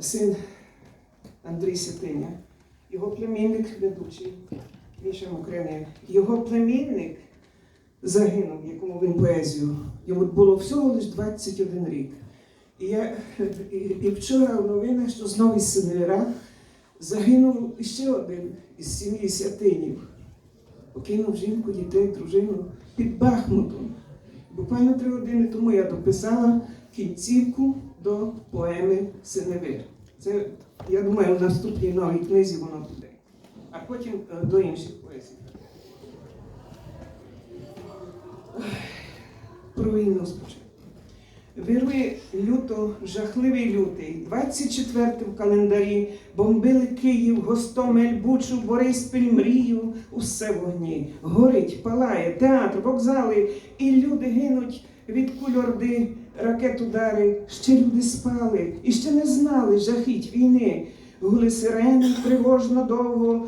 син Андрій Сятиня, його племінник ведучий Міша Мокренин. Його племінник загинув, якому він поезію. Йому було всього лише 21 рік. І, я, і, і вчора в новинах, що знову із Синера загинув іще один із сім'ї Сятинів. Покинув жінку, дітей, дружину під Бахмутом. Буквально три години тому я дописала кінцівку до поеми Синевир. Це, я думаю, в наступній новій книзі воно буде. А потім е, до інших поезій. Про війну спочатку. Вирує люто, жахливий лютий. 24 в календарі бомбили Київ, Гостомель, Бучу, Бориспіль, Мрію, усе вогні. Горить, палає, театр, вокзали, і люди гинуть від куль орди, ракет удари. Ще люди спали і ще не знали жахіть війни. Гули сирени тривожно довго.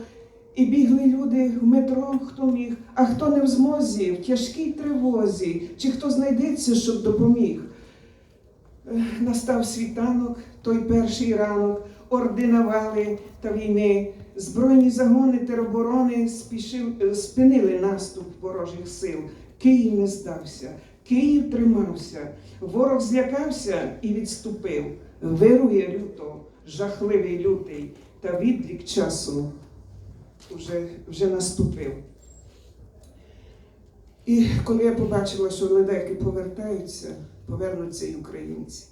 І бігли люди в метро, хто міг, а хто не в змозі, в тяжкій тривозі, чи хто знайдеться, щоб допоміг. Настав світанок, той перший ранок, орди навали та війни, збройні загони тероборони спішив, е, спинили наступ ворожих сил. Київ не здався, Київ тримався, ворог злякався і відступив. Вирує люто, жахливий лютий, та відлік часу вже, вже наступив. І коли я побачила, що лелеки повертаються, повернуться і українці.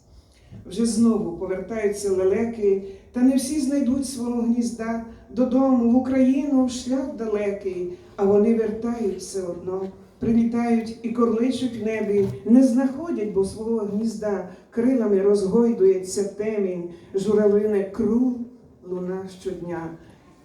Вже знову повертаються лелеки, та не всі знайдуть свого гнізда додому, в Україну шлях далекий, а вони вертаються одно, прилітають і корличуть в небі, не знаходять, бо свого гнізда крилами розгойдується темінь, журавине кру луна щодня.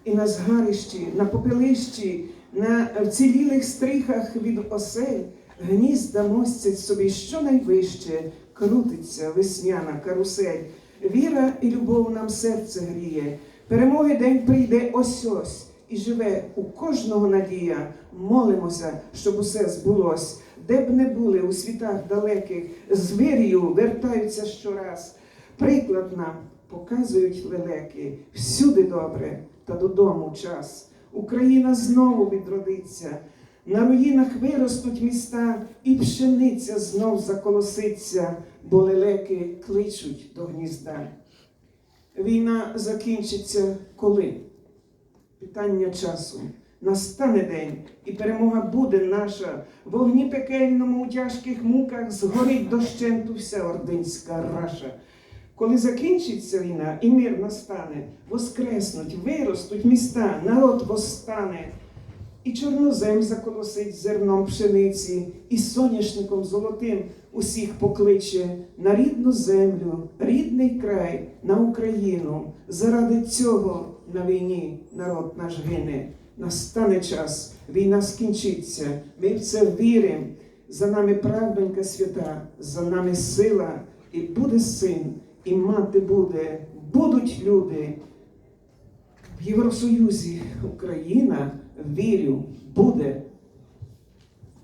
І на згарищі, на попелищі, на вцілілих стріхах від осель гнізда мостять собі щонайвище, крутиться весняна карусель. Віра і любов нам серце гріє. Перемоги день прийде ось ось, і живе у кожного надія. Молимося, щоб усе збулось. Де б не були у світах далеких, з вір'ю вертаються щораз. Приклад нам показують лелеки всюди добре, та додому час. Україна знову відродиться. На руїнах виростуть міста, і пшениця знов заколоситься, бо лелеки кличуть до гнізда. Війна закінчиться коли? Питання часу. Настане день, і перемога буде наша. В огні пекельному у тяжких муках згорить дощенту вся ординська раша. Коли закінчиться війна і мир настане, воскреснуть, виростуть міста, народ восстане, і чорнозем заколосить зерном пшениці, і соняшником золотим усіх покличе на рідну землю, рідний край, на Україну. Заради цього на війні народ наш гине. Настане час, війна скінчиться. Ми в це віримо. За нами правдонька свята, за нами сила, і буде син, і мати буде, будуть люди. В Євросоюзі Україна, вірю, буде